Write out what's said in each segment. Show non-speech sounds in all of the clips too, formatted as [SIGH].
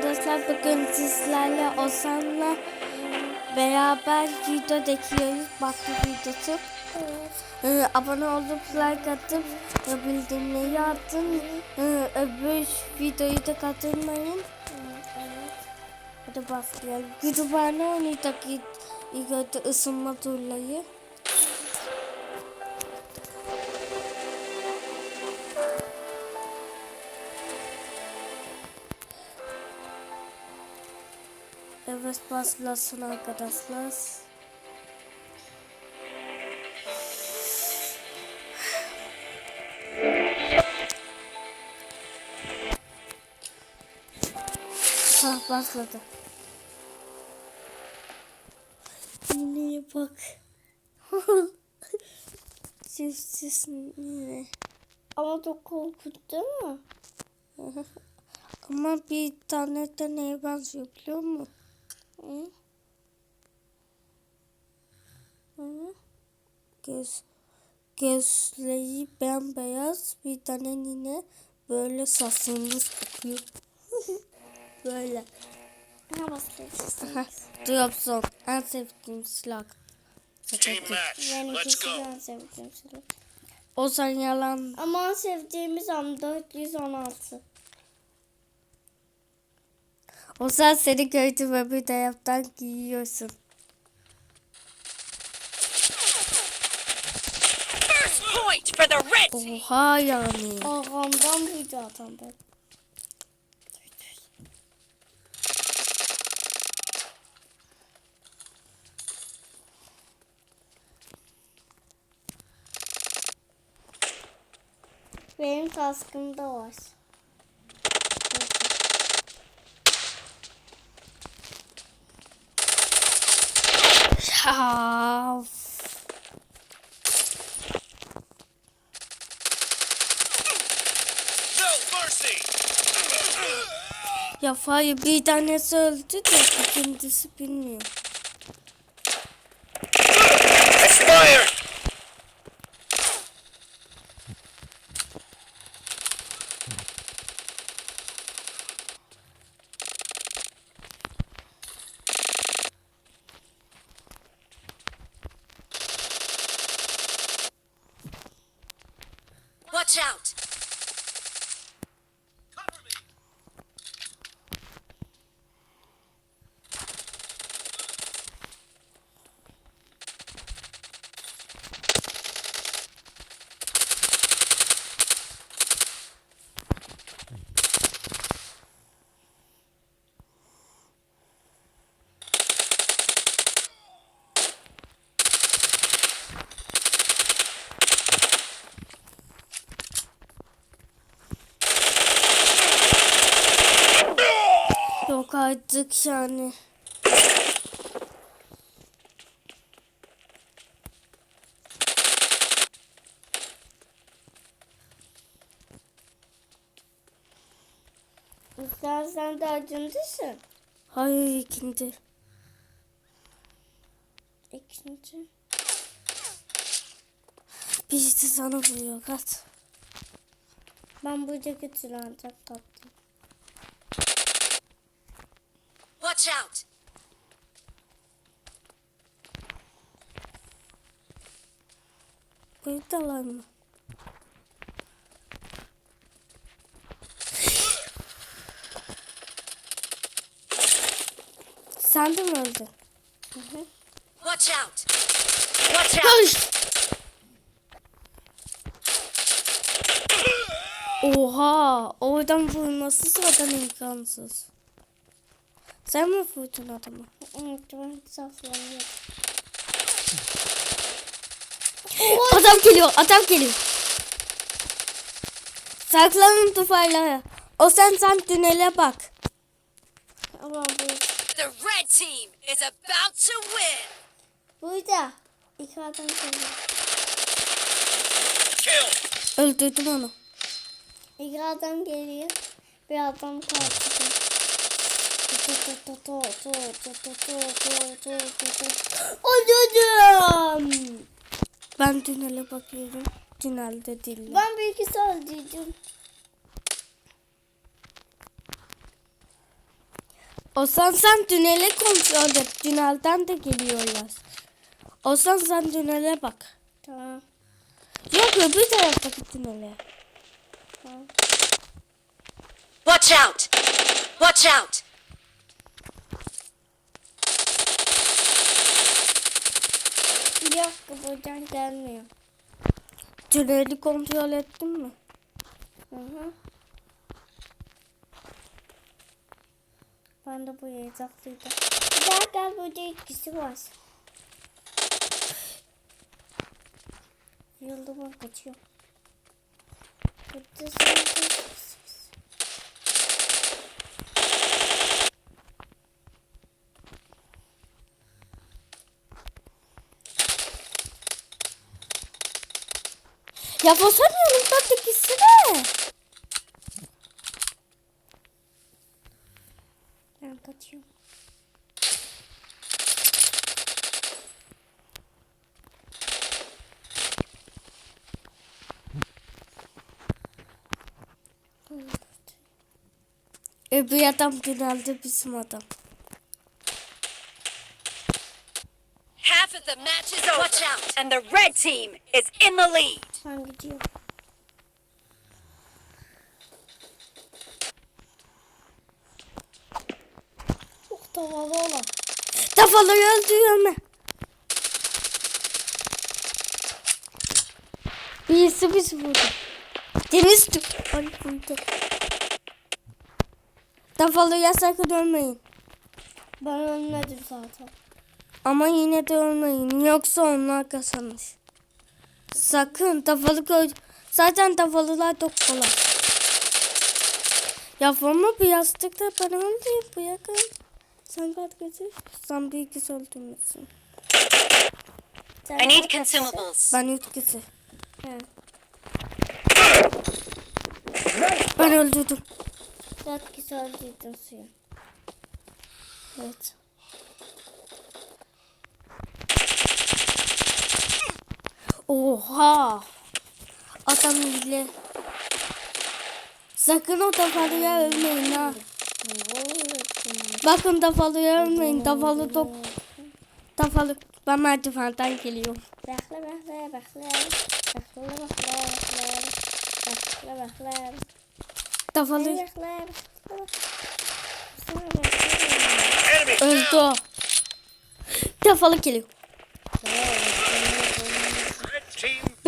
arkadaşlar bugün sizlerle Ozan'la beraber video çekiyoruz. Baklı videosu. Ee, abone olup like atıp e, bildirimleri atın. Ee, öbür videoyu da kaçırmayın. Hadi başlayalım. Kütüphane oynayacak önce ısınma turları. Evet başlasın arkadaşlar. Ha başladı. Yine bak. [LAUGHS] Siz ne? Ama çok korkuttu mu? [LAUGHS] Ama bir tane de neye benziyor biliyor musun? Hı? Hı? Göz, gözleri bembeyaz bir tane yine böyle saçımız kokuyor. [LAUGHS] böyle. Ne basıyorsun? Trabzon en sevdiğim silah. Team match. Yani Let's ikisi go. de en sevdiğim silah. Ozan yalan. Ama en sevdiğimiz am 416. Ozan seni gördü ve bir taraftan giyiyorsun. Oha yani. Arkamdan bir adam ben. Benim kaskımda var. Ya. No mercy. Ya Fahri bir tanesi öldü de ikincisi bilmiyor. Expired. Watch out. Cover me. Yok artık yani. Sen sen de acındısın. Hayır ikinci. İkinci. Birisi sana vuruyor kaç. Ben bu ceketi ancak taktım. Watch out. Buradalar mı? Sen de mi öldün? Watch out. Watch out. Oha! Oradan vurması zaten imkansız. Sen mi vurdun adamı? Evet ben saflanıyorum. Adam geliyor, adam geliyor. Saklanın duvarlara. O sen sen tünele bak. Ama bu The red team is about to win. burada. İki adam geliyor. Kill. Öldürdüm onu. İki adam geliyor. Bir adam kaçtı. Öldürdüm. Ben tünele bakıyorum. Tünelde değil. Ben bir ikisi öldürdüm. Olsan sen tünele et. Tünelden de geliyorlar. Olsan sen tünele bak. Tamam. Yok öbür taraftaki tünele. Tamam. Watch out! Watch out! Yok buradan gelmiyor. Tüneli kontrol ettin mi? Hı hı. Ben de buraya saklıydım. Gel gel burada ikisi var. Yıldırım kaçıyor. Burada sen Ya basana yanımdan ikisine. Ben kaçıyorum. Öbür adam tünelde bizim adam. Half of the match is over. Watch out! And the red team is in the lead. Ben gidiyorum. Çok havalı olan. Kafaları öldürüyor mu? Birisi bizi vurdu. Deniz. Ay vurdu. Kafalıya sakın ölmeyin. Ben ölmedim zaten. Ama yine de ölmeyin. Yoksa onlar kazanır. Sakın tafalık öl... Zaten tafalılar çok kolay. Yapma bir yastıkta bana öldü. Bırakın. Sen kaç getir. Sen bir ikisi öldürmüşsün. Sen I need consumables. Ben üç kişi. He. Ben öldürdüm. Dört kişi öldürdün suyu. Evet. Oha. Adam hile. Sakın o tafalıya ölmeyin ha. Bakın tafalıya ölmeyin. Tafalı top. Tafalı. Ben merdivenden geliyorum. Bekle bekle bekle. Bekle bekle bekle. Bekle bekle. Enemy öldü o. Tafalı geliyor.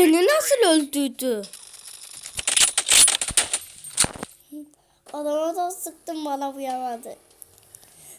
Beni nasıl öldürdü? Adama da sıktım bana vuramadı.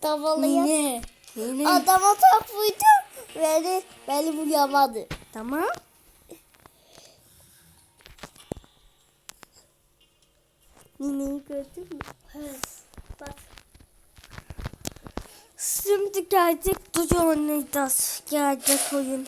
Tavalıya. Ne? Ne? Adama tak vurdum. Beni, beni vuramadı. Tamam. Nineyi gördün mü? Bak. Şimdi gerçek ducu oynayacağız. Gerçek oyun.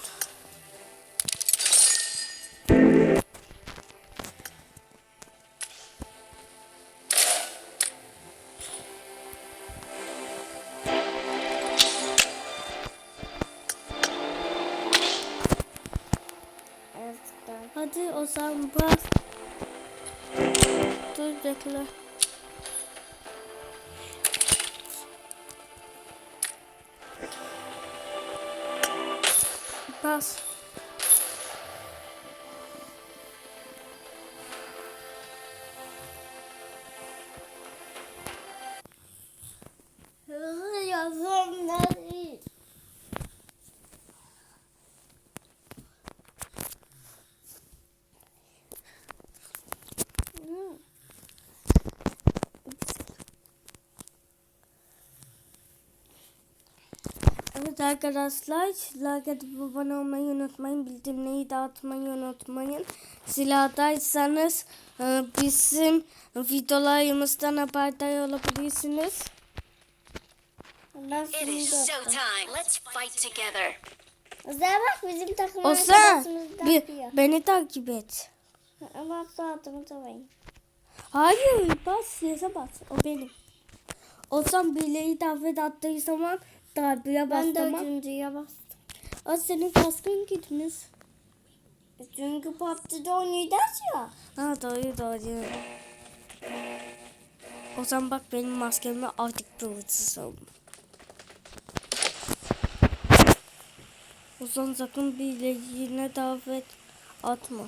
Bekle. Bas. Evet arkadaşlar like atıp abone olmayı unutmayın. Bildirimleri dağıtmayı unutmayın. Silahdaysanız e, bizim videolarımızdan haberdar olabilirsiniz. It is showtime. Let's fight together. Güzel bak bizim takım O sen arkadaşımız da bir, yapıyor. beni takip et. Ama saatimi tavayım. Hayır bas yasa bas o benim. O sen bileği davet attığı zaman darbuya Ben de bastım. üçüncüye bastım. O senin kaskın gitmiş. Çünkü PUBG'de oynayacağız ya. Ha doğru doğru. O zaman bak benim maskemi artık kıvırcız oldum. O zaman sakın birine davet atma.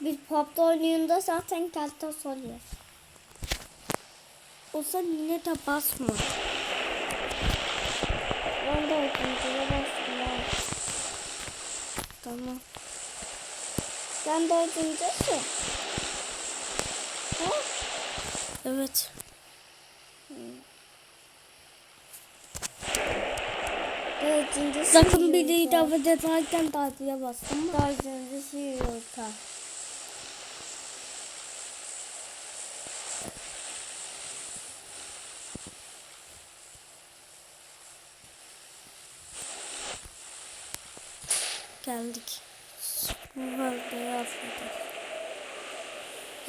Biz popta oyununda zaten kaltas oluyor. O zaman yine de basma. Ben de bastım. ha. Tamam. Sen de oyuncusun. Ha? Evet. Dördüncüsü Sakın biri davet ederken davet'e basma. Dördüncüsü yumurta.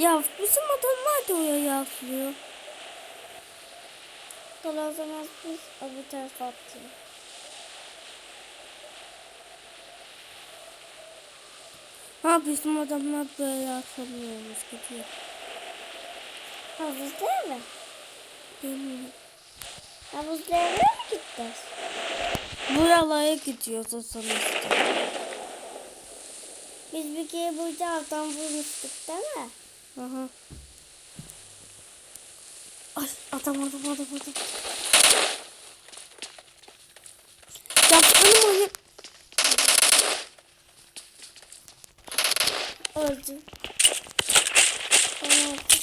Ya bizim adamlar da oraya o zaman biz öbür tarafa atayım. Ha bizim adamlar böyle yazamıyormuş gidiyor. Havuzluya mı? Bilmiyorum. Havuzluya mı gideceğiz? Buralara gidiyoruz o işte. Biz bir kere burada adam vurmuştuk değil mi? Aha. Ay adam adam adam adam. Yaptığım oyun. Öldü. Öldüm.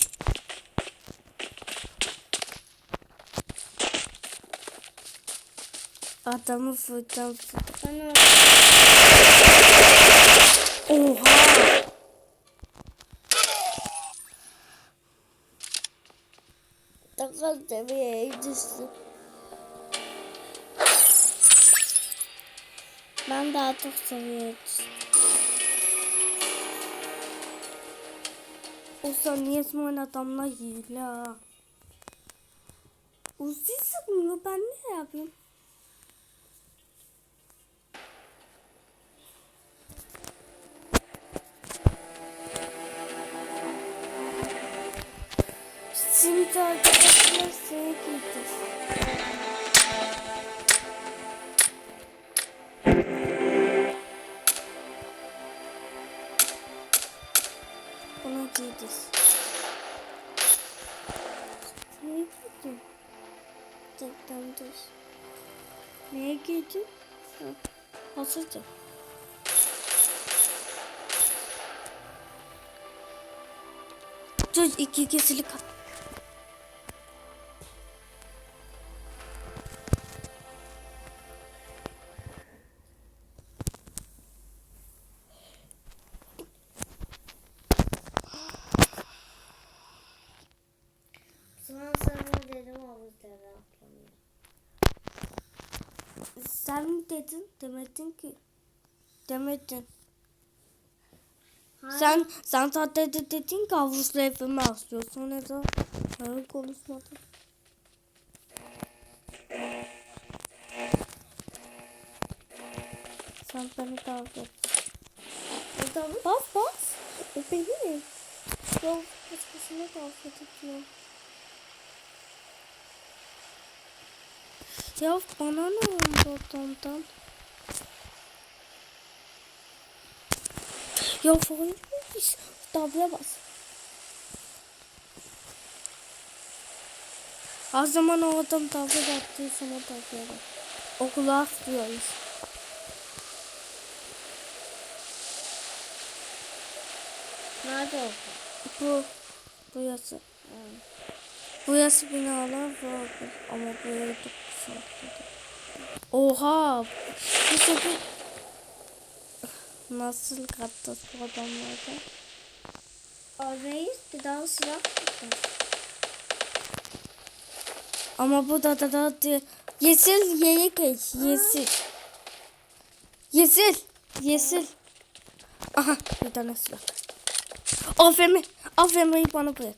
Adamı fırtan fırtan. Oha. Takıl seviyeye düştüm. Ben daha çok seviyorum. O saniye sonra adamlar hile. Uzi sıkmıyor ben ne yapayım? Dur. Neye giydin? Ha, Hazırdı. Dur iki kesilik at. Ki. Demedin. Sen sen zaten de dedin ki havuzlu evime aslıyor. Sonra da ben konuşmadım. Sen beni et. Tamam. Bas bas. O benim. Yok başkasına davet ediyor. Ya bana ne oldu adamdan? Ya falan W'ye bas. O zaman o adam W attıysa o bas. Okula atlıyoruz. Nerede oldu? Bu burası. Burası binalar var ama buraya çok. Oha! Bu sefer nasıl katacağız bu adamlarda? Orayız bir daha silah tutun. Ama bu da da da di- yeşil yere geç. Yeşil. Yeşil. Yeşil. Aha bir tane silah. Aferin. Aferin bana bırak.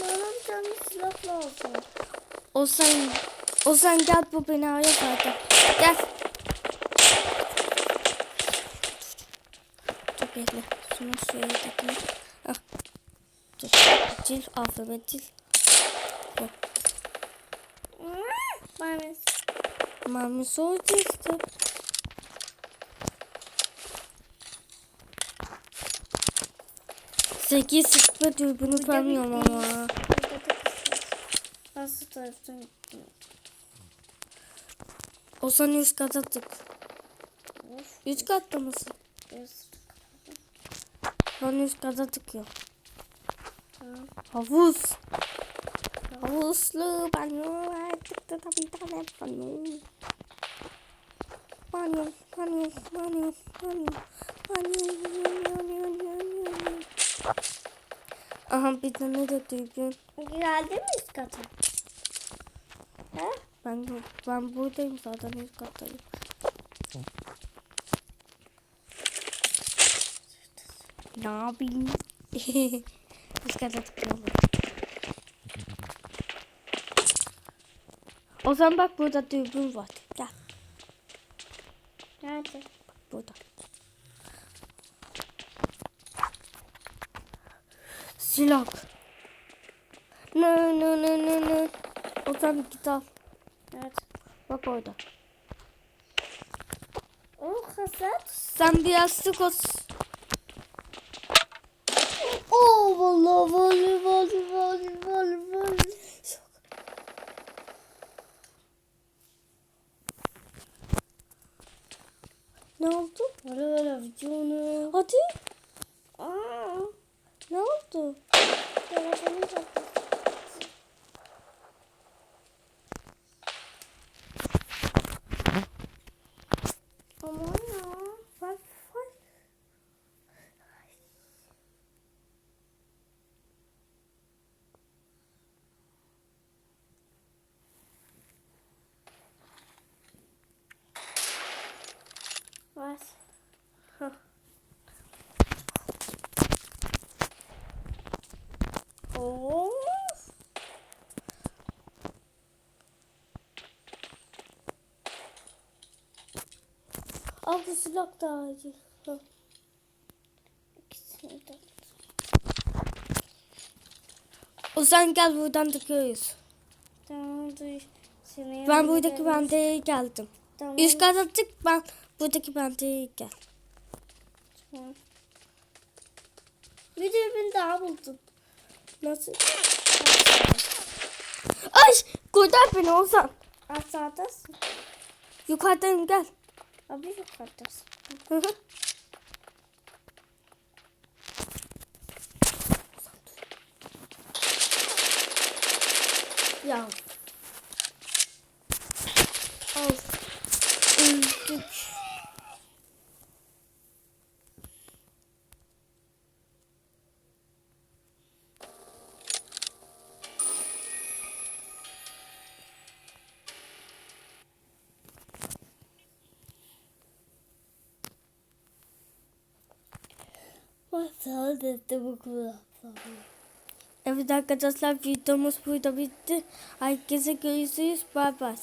Bana bir tane silah lazım. O sen o sen gel bu binaya zaten. Gel. Bekle. Şunu şöyle takayım. Ah. Dur. Dil, alfabet dil. Mamis. Mami soracaktı. Sekiz sıkma dürbünü tanıyorum ama. Nasıl taraftan gittim? O sana üst kata tık. Of. Üst katta mısın? Biraz. Ben üst kata tıkıyor. Havuz. Havuzlu banyo. Artık da tabii tane banyo. Banyo, banyo, banyo, banyo. Banyo, banyo, banyo, banyo. Aha bir tane de dürbün. Geldi mi üst kata? He? Ben ben buradayım zaten üst kattayım. Ne yapayım? [LAUGHS] kata tıklıyorum. O zaman bak burada dürbün var. Gel Nerede? burada. Silah. Ne ne ne ne ne. O zaman git al. Nerede? Bak orada. Oh Hasan. Sen biraz sık o. Vallahi vallahi vallahi vallahi vallahi vallahi. Ne oldu? Vallahi vallahi videonu. Hadi. Aa. Ne oldu? Telefonu kapat. Aman ya. Bak bak. Var. Oo. Al bu silah da acil. İkisini de. O sen gel buradan tıkıyoruz. Tamam dur. Seni Ben buradaki bandeye geldim. Tamam. Üst kata tık ben buradaki bandeye gel. Tamam. Bir dürbün daha buldum. Nasıl? Ay kurtar beni Ozan. Aşağıdasın. Yukarıdan gel. Abi yukarıdasın. Hı hı. Ya. Masal dedi bu kulaklarım. Evet arkadaşlar videomuz burada bitti. Herkese görüşürüz. Bay bay.